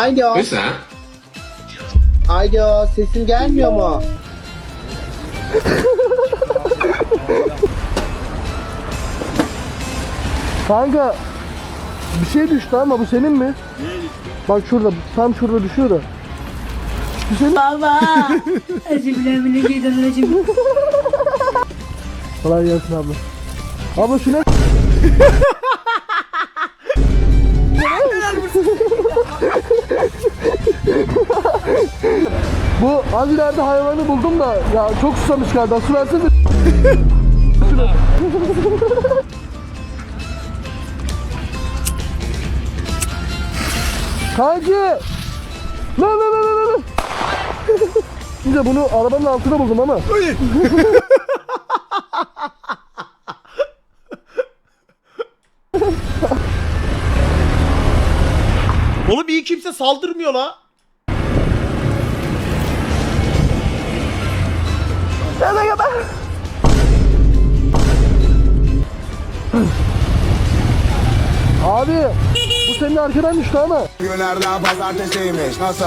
Alo. That? Alo sesim gelmiyor mu? Kanka bir şey düştü ama bu senin mi? Bak şurada tam şurada düşüyor da. Bu senin. Baba. Euzubillahimineşşeytanirracim. Kolay gelsin abla. Abla şu ne? Bu az ileride hayvanı buldum da ya çok susamış galiba su versene. Kanki! Lan lan lan lan lan! Şimdi bunu arabanın altında buldum ama. Oğlum iyi kimse saldırmıyor la. Abi bu senin arkadan düştü ama. Günlerden pazartesiymiş nasıl?